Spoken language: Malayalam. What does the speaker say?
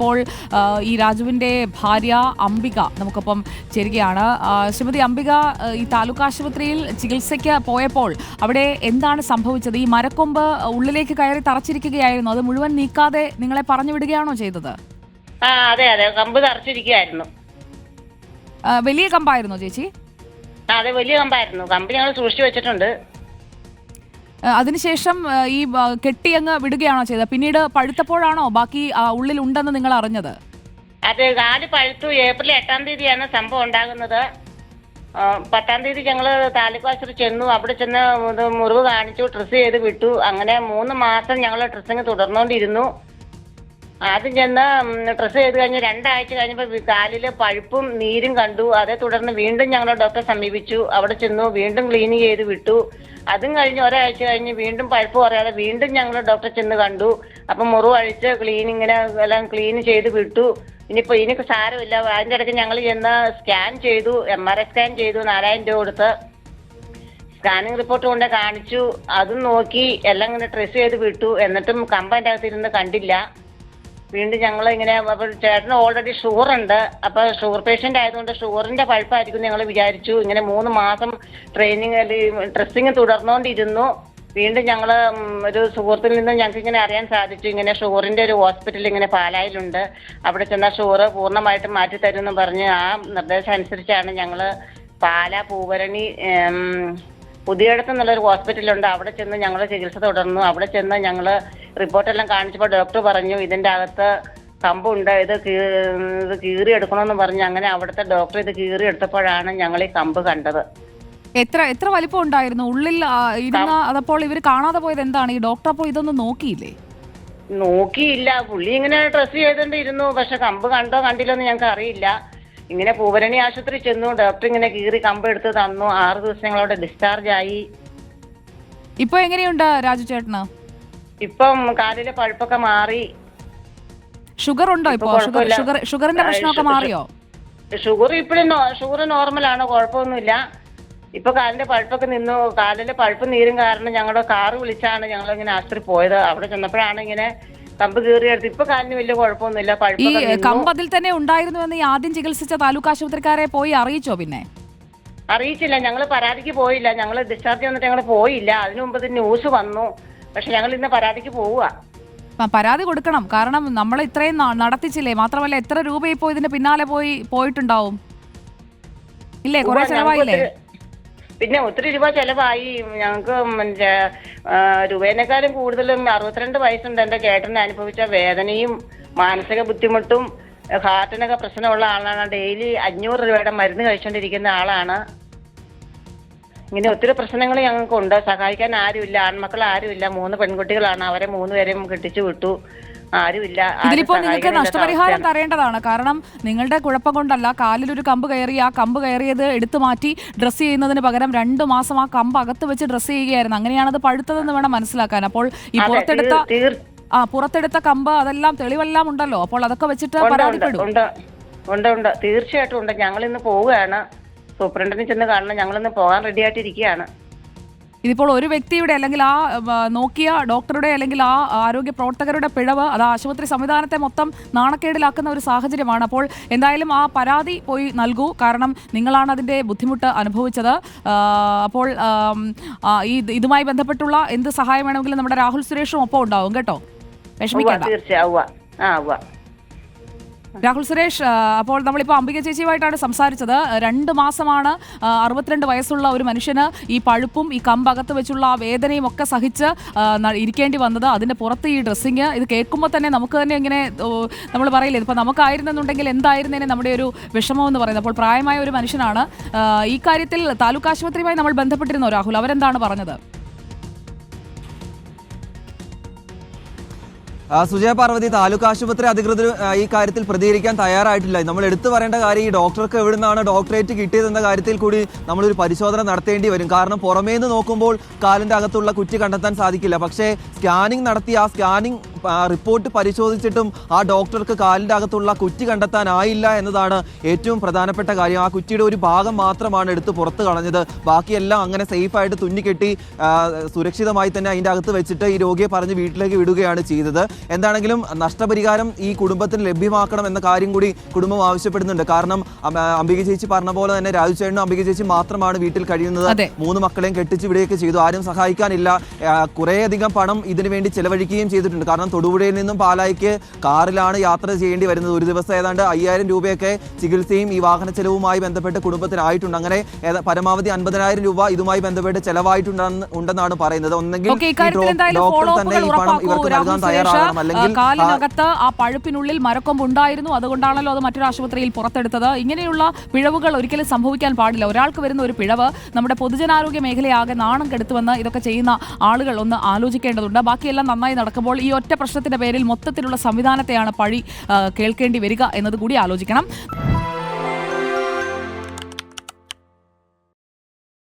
ഇപ്പോൾ ഈ രാജുവിന്റെ ഭാര്യ അംബിക നമുക്കൊപ്പം ചേരുകയാണ്. ശ്രീമതി അംബിക ഈ താലൂക്ക് ആശുപത്രിയിൽ ചികിത്സയ്ക്ക് പോയപ്പോൾ അവിടെ എന്താണ് സംഭവിച്ചത്? ഈ മരക്കൊമ്പ് ഉള്ളിലേക്ക് കയറി തറച്ചിരിക്കുകയായിരുന്നു. അത് മുഴുവൻ നീക്കാതെ നിങ്ങളെ പറഞ്ഞു വിടുകയാണോ ചെയ്തത്? ആ അതെ അതെ. കമ്പ് തറച്ചിരിക്കുകയായിരുന്നു വലിയ കമ്പായിരുന്നോ ചേച്ചി? അതെ വലിയ കമ്പായിരുന്നു. കമ്പ് ഞങ്ങൾ സൂക്ഷിച്ചു വെച്ചിട്ടുണ്ട്. അതിനുശേഷം ഈ കെട്ടി അങ്ങ് വിടുകയാണോ ചെയ്തത്? പിന്നീട് പഴുത്തപ്പോഴാണോ ബാക്കി ഉള്ളിൽ ഉണ്ടെന്ന് നിങ്ങൾ അറിഞ്ഞത്? അത് കാൽ പഴുത്തു. ഏപ്രിൽ എട്ടാം തീയതിയാണ് സംഭവം ഉണ്ടാകുന്നത്. പത്താം തീയതി ഞങ്ങൾ താലൂക്ക് ആശുപത്രി ചെന്നു. അവിടെ ചെന്ന് മുറിവ് കാണിച്ചു ഡ്രസ്സ് ചെയ്ത് വിട്ടു. അങ്ങനെ മൂന്ന് മാസം ഞങ്ങൾ ഡ്രസ്സിങ് തുടർന്നുകൊണ്ടിരുന്നു ആദ്യം ചെന്ന് ഡ്രസ്സ് ചെയ്ത് കഴിഞ്ഞ് രണ്ടാഴ്ച കഴിഞ്ഞപ്പോൾ കാലിൽ പഴുപ്പും നീരും കണ്ടു. അതേ തുടർന്ന് വീണ്ടും ഞങ്ങൾ ഡോക്ടറെ സമീപിച്ചു. അവിടെ ചെന്നു വീണ്ടും ക്ലീൻ ചെയ്ത് വിട്ടു. അതും കഴിഞ്ഞ് ഒരാഴ്ച കഴിഞ്ഞ് വീണ്ടും പഴുപ്പ് പറയാതെ വീണ്ടും ഞങ്ങൾ ഡോക്ടറെ ചെന്ന് കണ്ടു. അപ്പം മുറിവ് അഴിച്ച് ക്ലീൻ ഇങ്ങനെ എല്ലാം ക്ലീൻ ചെയ്ത് വിട്ടു. ഇനിയിപ്പോൾ ഇതിനൊക്കെ സാരമില്ല. അതിന്റെ ഇടയ്ക്ക് ഞങ്ങൾ ചെന്ന് സ്കാൻ ചെയ്തു. എം ആർ ഐ സ്കാൻ ചെയ്തു നാലായിരം രൂപ കൊടുത്ത്. സ്കാനിങ് റിപ്പോർട്ട് കൊണ്ട് കാണിച്ചു. അതും നോക്കി. എല്ലാം ഇങ്ങനെ ട്രെസ് ചെയ്ത് വിട്ടു. എന്നിട്ടും കമ്പന്റെ അകത്തിരുന്ന് കണ്ടില്ല. വീണ്ടും ഞങ്ങൾ ഇങ്ങനെ അപ്പോൾ ചേട്ടന് ഓൾറെഡി ഷുഗർ ഉണ്ട്. അപ്പോൾ ഷുഗർ പേഷ്യന്റ് ആയതുകൊണ്ട് ഷുഗറിന്റെ പഴുപ്പായിരിക്കും ഞങ്ങൾ വിചാരിച്ചു. ഇങ്ങനെ മൂന്ന് മാസം ട്രെയിനിങ് ഡ്രസ്സിങ് തുടർന്നുകൊണ്ടിരുന്നു വീണ്ടും ഞങ്ങൾ ഒരു സുഹൃത്തിൽ നിന്ന് ഞങ്ങൾക്ക് ഇങ്ങനെ അറിയാൻ സാധിച്ചു. ഇങ്ങനെ ഷുഗറിന്റെ ഒരു ഹോസ്പിറ്റൽ ഇങ്ങനെ പാലായിലുണ്ട്. അവിടെ ചെന്നാൽ ഷുഗർ പൂർണമായിട്ടും മാറ്റി തരുമെന്ന് പറഞ്ഞ് ആ നിർദ്ദേശം അനുസരിച്ചാണ് ഞങ്ങൾ പാല പൂവരണി പുതിയടത്ത് എന്നുള്ളൊരു ഹോസ്പിറ്റലുണ്ട്. അവിടെ ചെന്ന് ഞങ്ങൾ ചികിത്സ തുടർന്നു. അവിടെ ചെന്ന് ഞങ്ങൾ റിപ്പോർട്ടെല്ലാം കാണിച്ചപ്പോൾ ഡോക്ടർ പറഞ്ഞു ഇതിന്റെ അകത്ത് കമ്പുണ്ട്. ഇത് ഇത് കീറി എടുക്കണമെന്ന് പറഞ്ഞു അങ്ങനെ അവിടുത്തെ ഡോക്ടർ ഇത് കീറി എടുത്തപ്പോഴാണ് ഞങ്ങൾ ഈ കമ്പ് കണ്ടത്. എത്ര എത്ര വലിപ്പം ഉണ്ടായിരുന്നു? ഉള്ളിൽ ഇരുന്ന അതപ്പോൾ ഇവർ കാണാതെ പോയത് എന്താണ്? ഈ ഡോക്ടർ അപ്പോൾ ഇതൊന്നും നോക്കിയില്ലേ? നോക്കിയില്ല. പുള്ളി ഇങ്ങനെ ഡ്രസ്സ് ചെയ്തോണ്ടിരുന്നു. പക്ഷെ കമ്പ് കണ്ടോ കണ്ടില്ലോ എന്ന് ഞങ്ങൾക്ക് അറിയില്ല ഇങ്ങനെ പൂവരണി ആശുപത്രി ചെന്നു ഡോക്ടർ ഇങ്ങനെ കീറി കമ്പ് എടുത്ത് തന്നു ആറ് ദിവസം ഞങ്ങളവിടെ ഡിസ്ചാർജ് ആയി. ഇപ്പൊ എങ്ങനെയുണ്ട് രാജു ചേട്ടന്? ഇപ്പം കാലിലെ പഴുപ്പൊക്കെ മാറി. ഷുഗർ ഉണ്ടോ ഇപ്പൊ ഇപ്പോ? ഷുഗർ കുഴപ്പമില്ല. ഷുഗർ ഷുഗറിന്റെ പ്രശ്നമൊക്കെ മാറിയോ? ഷുഗർ ഇപ്പോഴും ഷുഗർ നോർമലാണ് കുഴപ്പമൊന്നുമില്ല. ഇപ്പൊ കാലിന്റെ പഴുപ്പൊക്കെ നിന്നു. കാലിലെ പഴുപ്പ് നീരും കാരണം ഞങ്ങളുടെ കാറ് വിളിച്ചാണ് ഞങ്ങൾ ഇങ്ങനെ ആശുപത്രി പോയത്. അവിടെ ചെന്നപ്പോഴാണ് ഇങ്ങനെ കമ്പ് കീറിയെടുത്ത് ഇപ്പൊ കാലിന് വലിയ കുഴപ്പമൊന്നുമില്ല ഈ പഴുപ്പൊക്കെ നിന്നു. കമ്പ് അതിൽ തന്നെ ഉണ്ടായിരുന്നുവെന്ന് ഈ ആദ്യം ചികിത്സിച്ച താലൂക്ക് ആശുപത്രിക്കാരെ പോയി അറിയിച്ചോ പിന്നെ? അറിയിച്ചില്ല ഞങ്ങൾ പരാതിക്ക് പോയില്ല. ഞങ്ങൾ ഡിസ്ചാർജ് വന്നിട്ട് ഞങ്ങൾ പോയില്ല. അതിനു മുമ്പ് ഇത് ന്യൂസ് വന്നു. പക്ഷെ ഞങ്ങൾ ഇന്ന് പരാതിക്ക് പോവുക പരാതി കൊടുക്കണം. കാരണം നമ്മൾ ഇത്രയും ന- നടത്തിച്ചില്ലേ? മാത്രമല്ല എത്ര രൂപ ഇപ്പോൾ ഇതിന്റെ പിന്നാലെ പോയി പോയിട്ടുണ്ടാവും? ഇല്ലേ? കുറെ ചെലവായില്ലേ? പിന്നെ ഒത്തിരി രൂപ ചെലവായി. ഞങ്ങൾക്ക് രൂപേനേക്കാളും കൂടുതലും അറുപത്തിരണ്ട് വയസ്സുണ്ട് എന്റെ ചേട്ടൻ അനുഭവിച്ച വേദനയും മാനസിക ബുദ്ധിമുട്ടും ഹാർട്ടിനൊക്കെ പ്രശ്നമുള്ള ആളാണ്. ഡെയിലി അഞ്ഞൂറ് രൂപയുടെ മരുന്ന് കഴിച്ചുകൊണ്ടിരിക്കുന്ന ആളാണ്. ഇങ്ങനെ ഒത്തിരി പ്രശ്നങ്ങൾ ഞങ്ങൾക്കുണ്ട്. സഹായിക്കാൻ ആരുമില്ല. ആൺമക്കൾ ആരുമില്ല. മൂന്ന് പെൺകുട്ടികളാണ്. അവരെ മൂന്ന് പേരെയും കെട്ടിച്ചു വിട്ടു. ആരുമില്ല ഇതിലിപ്പോ നിങ്ങൾക്ക് നഷ്ടപരിഹാരം തരേണ്ടതാണ്. കാരണം നിങ്ങളുടെ കുഴപ്പം കൊണ്ടല്ല കാലിൽ ഒരു കമ്പ് കയറി ആ കമ്പ് കയറിയത് എടുത്തു മാറ്റി ഡ്രസ്സ് ചെയ്യുന്നതിന് പകരം രണ്ടു മാസം ആ കമ്പ് അകത്ത് വെച്ച് ഡ്രസ്സ് ചെയ്യുകയായിരുന്നു. അങ്ങനെയാണ് അത് പഴുത്തതെന്ന് വേണം മനസ്സിലാക്കാൻ. അപ്പോൾ ഈ പുറത്തെടുത്ത ആ പുറത്തെടുത്ത കമ്പ് അതെല്ലാം തെളിവെല്ലാം ഉണ്ടല്ലോ. അപ്പോൾ അതൊക്കെ വെച്ചിട്ട് പരാതിപ്പെടും. ഉണ്ട് ഉണ്ട് ഉണ്ട്. തീർച്ചയായിട്ടും ഉണ്ട്. ഞങ്ങൾ ഇന്ന് പോവുകയാണ്. സൂപ്രണ്ടിനെ ചെന്ന് കാണണം. ഞങ്ങളിന്ന് പോകാൻ റെഡി ആയിട്ടിരിക്കുകയാണ്. ഇതിപ്പോൾ ഒരു വ്യക്തിയുടെ അല്ലെങ്കിൽ ആ നോക്കിയ ഡോക്ടറുടെ അല്ലെങ്കിൽ ആ ആരോഗ്യ പ്രവർത്തകരുടെ പിഴവ് അത് ആശുപത്രി സംവിധാനത്തെ മൊത്തം നാണക്കേടിലാക്കുന്ന ഒരു സാഹചര്യമാണ്. അപ്പോൾ എന്തായാലും ആ പരാതി പോയി നൽകൂ. കാരണം നിങ്ങളാണ് അതിന്റെ ബുദ്ധിമുട്ട് അനുഭവിച്ചത്. അപ്പോൾ ഈ ഇതുമായി ബന്ധപ്പെട്ടുള്ള എന്ത് സഹായം വേണമെങ്കിലും നമ്മുടെ രാഹുൽ സുരേഷും ഒപ്പം ഉണ്ടാവും. കേട്ടോ? വിഷമിക്കാം തീർച്ചയായും രാഹുൽ സുരേഷ് അപ്പോൾ നമ്മളിപ്പോൾ അംബിക ചേച്ചിയുമായിട്ടാണ് സംസാരിച്ചത്. രണ്ട് മാസമാണ് അറുപത്തിരണ്ട് വയസ്സുള്ള ഒരു മനുഷ്യന് ഈ പഴുപ്പും ഈ കമ്പകത്ത് വെച്ചുള്ള ആ വേദനയും ഒക്കെ സഹിച്ച് ഇരിക്കേണ്ടി വന്നത്. അതിന്റെ പുറത്ത് ഈ ഡ്രസ്സിങ് ഇത് കേൾക്കുമ്പോൾ തന്നെ നമുക്ക് തന്നെ ഇങ്ങനെ നമ്മൾ പറയില്ലേ ഇപ്പോൾ നമുക്കായിരുന്നെന്നുണ്ടെങ്കിൽ എന്തായിരുന്നേനെ നമ്മുടെ ഒരു വിഷമം എന്ന് പറയുന്നത്. അപ്പോൾ പ്രായമായ ഒരു മനുഷ്യനാണ്. ഈ കാര്യത്തിൽ താലൂക്ക് ആശുപത്രിയുമായി നമ്മൾ ബന്ധപ്പെട്ടിരുന്നോ രാഹുൽ? അവരെന്താണ് പറഞ്ഞത്? സുജയ പാർവതി താലൂക്ക് ആശുപത്രി അധികൃതർ ഈ കാര്യത്തിൽ പ്രതികരിക്കാൻ തയ്യാറായിട്ടില്ല. നമ്മൾ എടുത്തു പറയേണ്ട കാര്യം ഈ ഡോക്ടർക്ക് എവിടെ നിന്നാണ് ഡോക്ടറേറ്റ് കിട്ടിയതെന്ന കാര്യത്തിൽ കൂടി നമ്മളൊരു പരിശോധന നടത്തേണ്ടി വരും. കാരണം പുറമേ നിന്ന് നോക്കുമ്പോൾ കാലിന്റെ അകത്തുള്ള കുറ്റി കണ്ടെത്താൻ സാധിക്കില്ല. പക്ഷേ സ്കാനിംഗ് നടത്തി ആ സ്കാനിംഗ് റിപ്പോർട്ട് പരിശോധിച്ചിട്ടും ആ ഡോക്ടർക്ക് കാലിന്റെ അകത്തുള്ള കുറ്റി കണ്ടെത്താനായില്ല എന്നതാണ് ഏറ്റവും പ്രധാനപ്പെട്ട കാര്യം. ആ കുറ്റിയുടെ ഒരു ഭാഗം മാത്രമാണ് എടുത്ത് പുറത്ത് കളഞ്ഞത്. ബാക്കിയെല്ലാം അങ്ങനെ സേഫായിട്ട് തുന്നിക്കെട്ടി കെട്ടി സുരക്ഷിതമായി തന്നെ അതിന്റെ അകത്ത് വെച്ചിട്ട് ഈ രോഗിയെ പറഞ്ഞ് വീട്ടിലേക്ക് വിടുകയാണ് ചെയ്തത്. എന്താണെങ്കിലും നഷ്ടപരിഹാരം ഈ കുടുംബത്തിന് ലഭ്യമാക്കണം എന്ന കാര്യം കൂടി കുടുംബം ആവശ്യപ്പെടുന്നുണ്ട്. കാരണം അംബിക ചേച്ചി പറഞ്ഞ പോലെ തന്നെ രാജു ചേട്ടനും അംബിക ചേച്ചി മാത്രമാണ് വീട്ടിൽ കഴിയുന്നത്. മൂന്ന് മക്കളെയും കെട്ടിച്ച് വിടുകയൊക്കെ ചെയ്തു. ആരും സഹായിക്കാനില്ല. കുറേയധികം പണം ഇതിനുവേണ്ടി ചെലവഴിക്കുകയും ചെയ്തിട്ടുണ്ട്. കാരണം തൊടുപുഴയിൽ നിന്നും പാലായിക്ക് കാറിലാണ് യാത്ര ചെയ്യേണ്ടി വരുന്നത്. ഒരു ദിവസം ഏതാണ്ട് അയ്യായിരം രൂപയൊക്കെ ചികിത്സയും ഈ വാഹന ചെലവുമായി ബന്ധപ്പെട്ട് കുടുംബത്തിനായിട്ടുണ്ട് അങ്ങനെ പരമാവധി അൻപതിനായിരം രൂപ ഇതുമായി ബന്ധപ്പെട്ട് ചെലവായിട്ടുണ്ടെന്ന് ഉണ്ടെന്നാണ് പറയുന്നത്. ഒന്നെങ്കിൽ ഡോക്ടർ തന്നെ ഈ പണം ഇവർക്ക് നൽകാൻ തയ്യാറാകണം അല്ലെങ്കിൽ കാലിനകത്ത് ആ പഴുപ്പിനുള്ളിൽ മരക്കൊമ്പ് ഉണ്ടായിരുന്നു. അതുകൊണ്ടാണല്ലോ അത് മറ്റൊരു ആശുപത്രിയിൽ പുറത്തെടുത്തത്. ഇങ്ങനെയുള്ള പിഴവുകൾ ഒരിക്കലും സംഭവിക്കാൻ പാടില്ല. ഒരാൾക്ക് വരുന്ന ഒരു പിഴവ് നമ്മുടെ പൊതുജനാരോഗ്യ മേഖലയാകെ നാണം കെടുത്തുവെന്ന് ഇതൊക്കെ ചെയ്യുന്ന ആളുകൾ ഒന്ന് ആലോചിക്കേണ്ടതുണ്ട്. ബാക്കിയെല്ലാം നന്നായി നടക്കുമ്പോൾ ഈ ഒറ്റ പ്രശ്നത്തിന്റെ പേരിൽ മൊത്തത്തിലുള്ള സംവിധാനത്തെയാണ് പഴി കേൾക്കേണ്ടി വരിക എന്നത് കൂടി ആലോചിക്കണം.